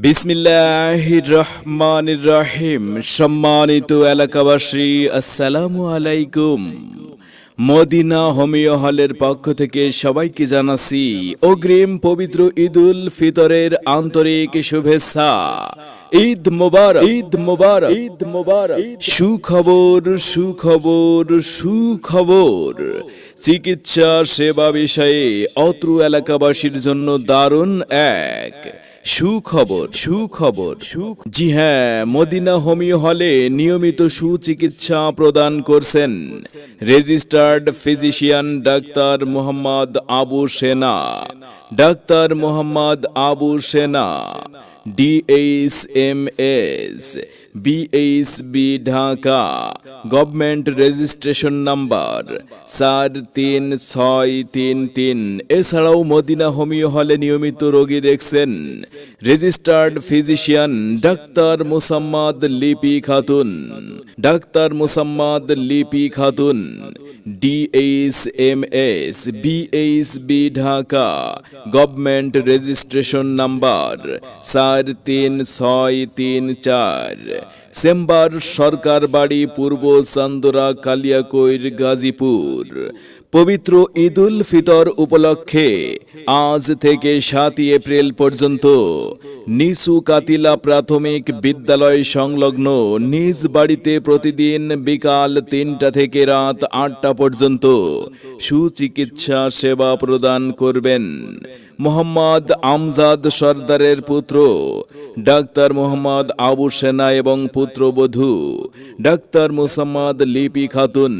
বিসমিল্লাহ রহমান রহিম সম্মানিত এলাকাবাসী, আসসালামু আলাইকুম। মদিনা হোমিও হলের পক্ষ থেকে সবাইকে জানাচ্ছি অগ্রিম পবিত্র ঈদুল ফিতরের আন্তরিক শুভেচ্ছা। ঈদ মোবারক ঈদ মোবারক ঈদ মোবারক। সুখবর সুখবর সুখবর। চিকিৎসা সেবা বিষয়ে অত্র এলাকাবাসীর জন্য দারুণ এক। সুখবর সুখবর। সুখ জি হ্যাঁ মদিনা হোমিও হলে নিয়মিত সুচিকিৎসা প্রদান করছেন registered physician doctor Mohammad Abu Sena. Doctor Mohammad Abu Sena. DH M S BHB Dhaka government registration number চার তিন ছয় তিন তিন এছাড়াও মদিনা হোমিও হলে নিয়মিত রোগী দেখছেন registered physician doctor Musammad Lipi Khatun. Doctor Musammad Lipi Khatun. DH M BHB Dhaka government registration number চার তিন ছয় তিন চার চেম্বার সরকার বাড়ি পূর্ব চান্দরা কালিয়াকৈর গাজীপুর পবিত্র ঈদুল ফিতর উপলক্ষে আজ থেকে সাতই এপ্রিল পর্যন্ত নিসু কাতিলা প্রাথমিক বিদ্যালয় সংলগ্ন নিজ বাড়িতে প্রতিদিন বিকাল তিনটা থেকে রাত আটটা পর্যন্ত সুচিকিৎসা সেবা প্রদান করবেন মোহাম্মদ আমজাদ সর্দারের পুত্র, ডাক্তার মোহাম্মদ আবু সেনা এবং পুত্রবধূ, ডাক্তার মুসাম্মদ লিপি খাতুন।